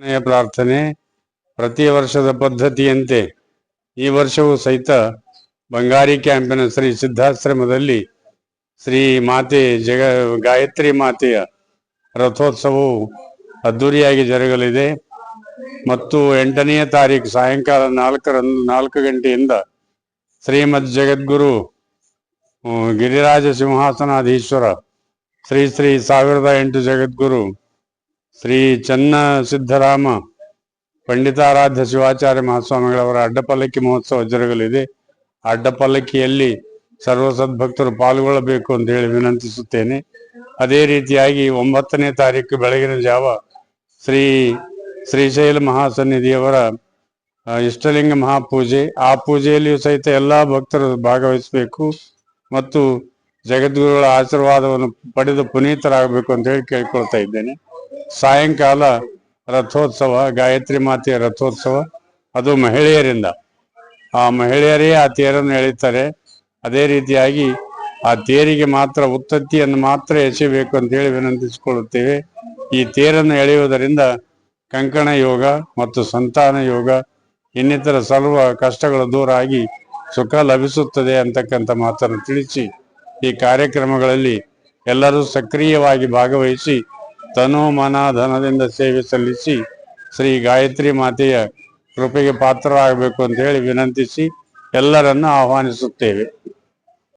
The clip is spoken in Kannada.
ಕೊನೆಯ ಪ್ರಾರ್ಥನೆ ಪ್ರತಿ ವರ್ಷದ ಪದ್ಧತಿಯಂತೆ ಈ ವರ್ಷವೂ ಸಹಿತ ಬಂಗಾರಿ ಕ್ಯಾಂಪಿನ ಶ್ರೀ ಸಿದ್ಧಾಶ್ರಮದಲ್ಲಿ ಶ್ರೀ ಮಾತೆ ಜಗ ಗಾಯತ್ರಿ ಮಾತೆಯ ರಥೋತ್ಸವವು ಅದ್ದೂರಿಯಾಗಿ ಜರುಗಲಿದೆ. ಮತ್ತು ಎಂಟನೆಯ ತಾರೀಕು ಸಾಯಂಕಾಲ ನಾಲ್ಕರಂದು ನಾಲ್ಕು ಗಂಟೆಯಿಂದ ಶ್ರೀಮದ್ ಜಗದ್ಗುರು ಗಿರಿರಾಜ ಸಿಂಹಾಸನಾಧೀಶ್ವರ, ಶ್ರೀ ಶ್ರೀ ಸಾವಿರದ ಎಂಟು ಜಗದ್ಗುರು ಶ್ರೀ ಚನ್ನ ಸಿದ್ಧರಾಮ ಪಂಡಿತಾರಾಧ್ಯ ಶಿವಾಚಾರ್ಯ ಮಹಾಸ್ವಾಮಿಗಳವರ ಅಡ್ಡಪಲ್ಲಕ್ಕಿ ಮಹೋತ್ಸವ ಜರುಗಲಿದೆ. ಅಡ್ಡಪಲ್ಲಕ್ಕಿಯಲ್ಲಿ ಸರ್ವ ಸದ್ಭಕ್ತರು ಪಾಲ್ಗೊಳ್ಳಬೇಕು ಅಂತ ಹೇಳಿ ವಿನಂತಿಸುತ್ತೇನೆ. ಅದೇ ರೀತಿಯಾಗಿ ಒಂಬತ್ತನೇ ತಾರೀಕು ಬೆಳಗಿನ ಜಾವ ಶ್ರೀ ಶ್ರೀಶೈಲ ಮಹಾಸನ್ನಿಧಿಯವರ ಇಷ್ಟಲಿಂಗ ಮಹಾಪೂಜೆ. ಆ ಪೂಜೆಯಲ್ಲಿಯೂ ಸಹಿತ ಎಲ್ಲ ಭಕ್ತರು ಭಾಗವಹಿಸಬೇಕು ಮತ್ತು ಜಗದ್ಗುರುಗಳ ಆಶೀರ್ವಾದವನ್ನು ಪಡೆದು ಪುನೀತರಾಗಬೇಕು ಅಂತ ಹೇಳಿ ಕೇಳ್ಕೊಳ್ತಾ ಇದ್ದೇನೆ. ಸಾಯಂಕಾಲ ರಥೋತ್ಸವ, ಗಾಯತ್ರಿ ಮಾತೆಯ ರಥೋತ್ಸವ, ಅದು ಮಹಿಳೆಯರಿಂದ. ಆ ಮಹಿಳೆಯರೇ ಆ ತೇರನ್ನು ಎಳಿತಾರೆ ಅದೇ ರೀತಿಯಾಗಿ ಆ ತೇರಿಗೆ ಮಾತ್ರ ಉತ್ತತ್ತಿಯನ್ನು ಮಾತ್ರ ಎಸೆಯಬೇಕು ಅಂತ ಹೇಳಿ ವಿನಂತಿಸಿಕೊಳ್ಳುತ್ತೇವೆ. ಈ ತೇರನ್ನು ಎಳೆಯುವುದರಿಂದ ಕಂಕಣ ಯೋಗ ಮತ್ತು ಸಂತಾನ ಯೋಗ, ಇನ್ನಿತರ ಸರ್ವ ಕಷ್ಟಗಳು ದೂರ ಆಗಿ ಸುಖ ಲಭಿಸುತ್ತದೆ ಅಂತಕ್ಕಂಥ ಮಾತನ್ನು ತಿಳಿಸಿ ಈ ಕಾರ್ಯಕ್ರಮಗಳಲ್ಲಿ ಎಲ್ಲರೂ ಸಕ್ರಿಯವಾಗಿ ಭಾಗವಹಿಸಿ ತನು ಮನ ಧನದಿಂದ ಸೇವೆ ಸಲ್ಲಿಸಿ ಶ್ರೀ ಗಾಯತ್ರಿ ಮಾತೆಯ ಕೃಪೆಗೆ ಪಾತ್ರರಾಗಬೇಕು ಅಂತ ಹೇಳಿ ವಿನಂತಿಸಿ ಎಲ್ಲರನ್ನು ಆಹ್ವಾನಿಸುತ್ತೇವೆ.